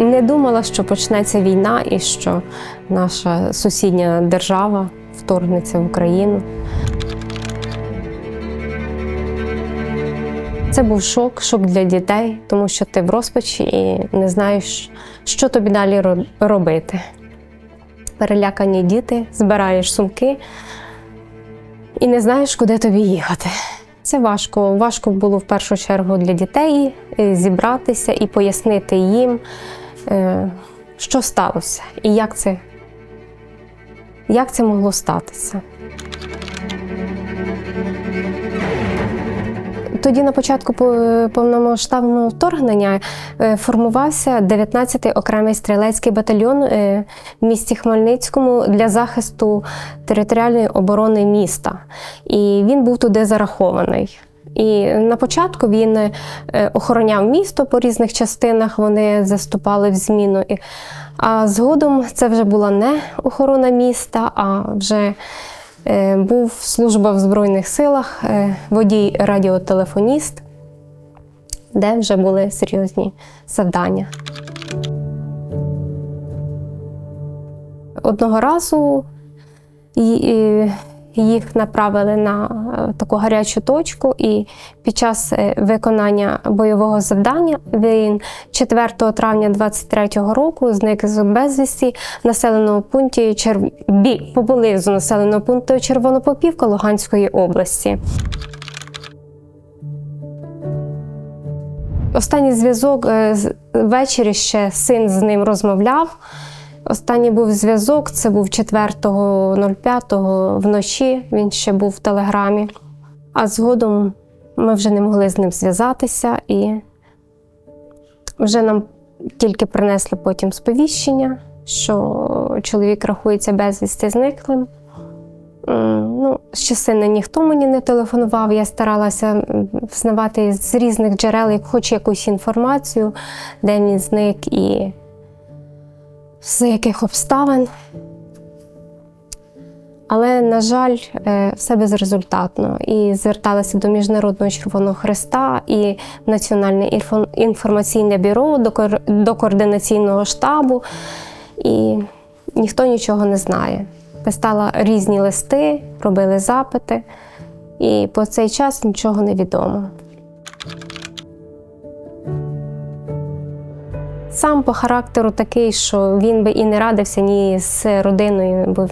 Не думала, що почнеться війна і що наша сусідня держава вторгнеться в Україну. Це був шок, шок для дітей, тому що ти в розпачі і не знаєш, що тобі далі робити. Перелякані діти, збираєш сумки і не знаєш, куди тобі їхати. Це важко. Важко було в першу чергу для дітей е, зібратися і пояснити їм, що сталося і як це, як це могло статися. Тоді на початку по- повномасштабного вторгнення е, формувався 19-й окремий стрілецький батальйон е, в місті Хмельницькому для захисту територіальної оборони міста. І він був туди зарахований. І на початку він е, охороняв місто по різних частинах, вони заступали в зміну. А згодом це вже була не охорона міста, а вже Е, Був служба в Збройних силах, е, водій радіотелефоніст, де вже були серйозні завдання. Одного разу ї- і- їх направили на е, таку гарячу точку, і під час е, виконання бойового завдання він 4 травня 23-го року зник з безвісті в населеному пункті Чер... бі... поблизу населеного пункту Червонопопівка Луганської області. Останній зв'язок е, ввечері ще син з ним розмовляв. Останній був зв'язок, це був 4.05 вночі. Він ще був в телеграмі. А згодом ми вже не могли з ним зв'язатися, і вже нам тільки принесли потім сповіщення, що чоловік рахується безвісти зниклим. Ну, ще сильно ніхто мені не телефонував. Я старалася взнавати з різних джерел як- хоч якусь інформацію, де він зник і з яких обставин. Але, на жаль, е, все безрезультатно. І зверталася до Міжнародного Червоного Христа і Національне інформаційне бюро до, координаційного штабу. І ніхто нічого не знає. Писала різні листи, робили запити, і по цей час нічого не відомо. Сам по характеру такий, що він би і не радився ні з родиною, бо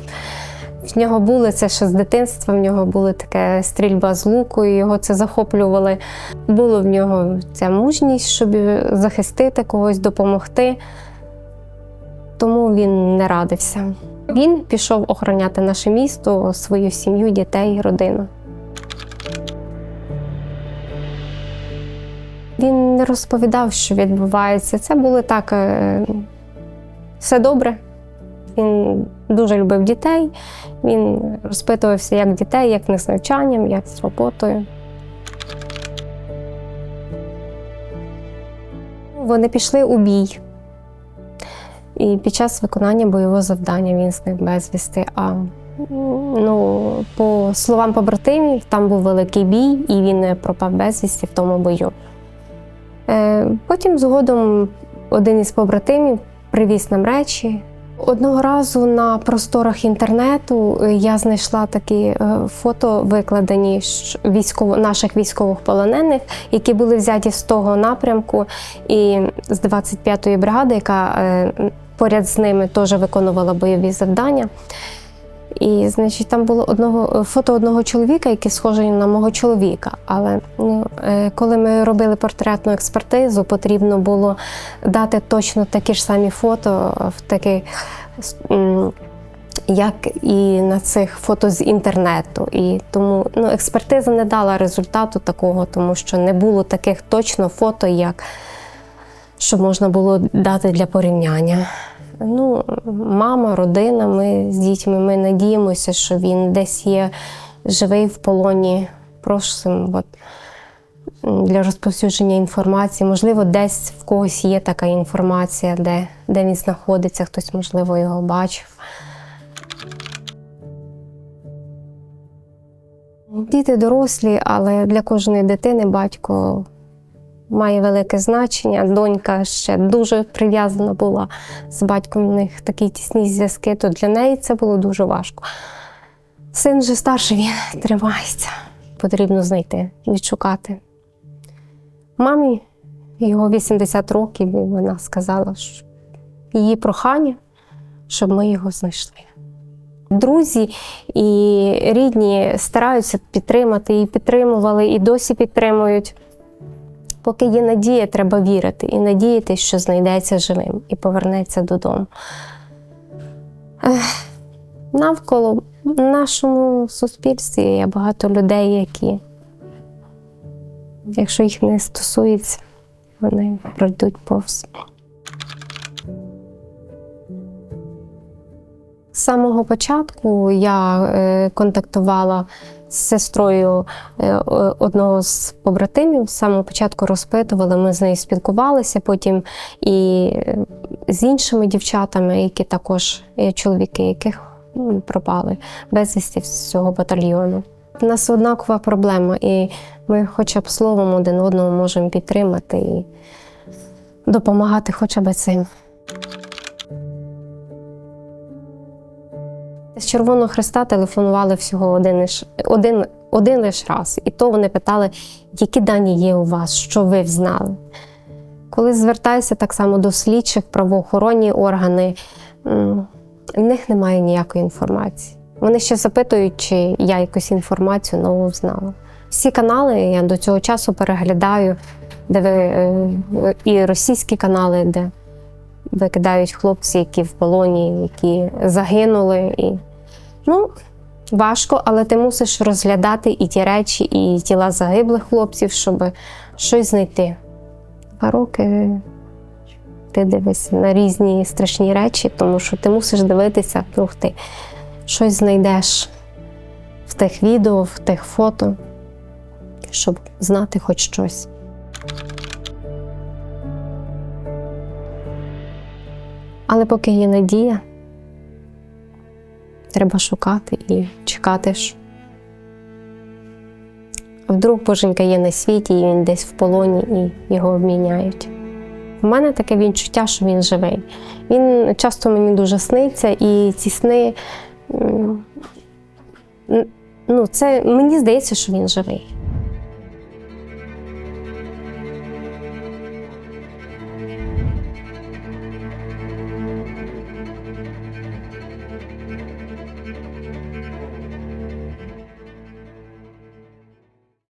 в нього були це ще з дитинства, в нього була така стрільба з луку, і його це захоплювали. Було в нього ця мужність, щоб захистити когось, допомогти. Тому він не радився. Він пішов охороняти наше місто, свою сім'ю, дітей, родину. Не розповідав, що відбувається. Це було так е, все добре. Він дуже любив дітей. Він розпитувався, як дітей, як них з навчанням, як з роботою. Вони пішли у бій. І під час виконання бойового завдання він зник безвісти. А ну, по словам побратимів, там був великий бій, і він пропав безвісти в тому бою. Е, Потім згодом один із побратимів привіз нам речі. Одного разу на просторах інтернету е, я знайшла такі е, фото, викладені військово, наших військових полонених, які були взяті з того напрямку, і з 25-ї бригади, яка поряд з ними теж виконувала бойові завдання. І, значить, там було одного фото одного чоловіка, який схожий на мого чоловіка. Але ну, е, коли ми робили портретну експертизу, потрібно було дати точно такі ж самі фото в такий, м, як і на цих фото з інтернету. І тому ну, експертиза не дала результату такого, тому що не було таких точно фото, як що можна було дати для порівняння. Ну, мама, родина, ми з дітьми ми надіємося, що він десь є живий в полоні. Просимо от, для розповсюдження інформації. Можливо, десь в когось є така інформація, де, де він знаходиться, хтось, можливо, його бачив. Діти дорослі, але для кожної дитини батько має велике значення. Донька ще дуже прив'язана була з батьком. У них такі тісні зв'язки, то для неї це було дуже важко. Син же старший, він тримається. Потрібно знайти, відшукати. Мамі його 80 років, і вона сказала, що її прохання, щоб ми його знайшли. Друзі і рідні стараються підтримати і підтримували, і досі підтримують. Поки є надія, треба вірити і надіятися, що знайдеться живим і повернеться додому. Навколо в нашому суспільстві є багато людей, які, якщо їх не стосується, вони пройдуть повз. З самого початку я е, контактувала з сестрою е, одного з побратимів. З самого початку розпитували, ми з нею спілкувалися, потім і е, з іншими дівчатами, які також чоловіки, яких ну, пропали безвісті з цього батальйону. У нас однакова проблема, і ми хоча б словом один одного можемо підтримати і допомагати хоча б цим. З Червоного Христа телефонували всього один, один, один лиш раз. І то вони питали, які дані є у вас, що ви взнали. Коли звертаюся так само до слідчих, правоохоронні органи, в них немає ніякої інформації. Вони ще запитують, чи я якусь інформацію нову знала. Всі канали я до цього часу переглядаю, де ви, е, і російські канали, де викидають хлопці, які в полоні, які загинули. І... Ну, важко, але ти мусиш розглядати і ті речі, і тіла загиблих хлопців, щоб щось знайти. Два роки ти дивишся на різні страшні речі, тому що ти мусиш дивитися, вдруг ти щось знайдеш в тих відео, в тих фото, щоб знати хоч щось. Але поки є надія, треба шукати і чекати ж. А Вдруг боженька є на світі, і він десь в полоні, і його обміняють. У мене таке відчуття, що він живий. Він часто мені дуже сниться, і ці сни, ну, це мені здається, що він живий.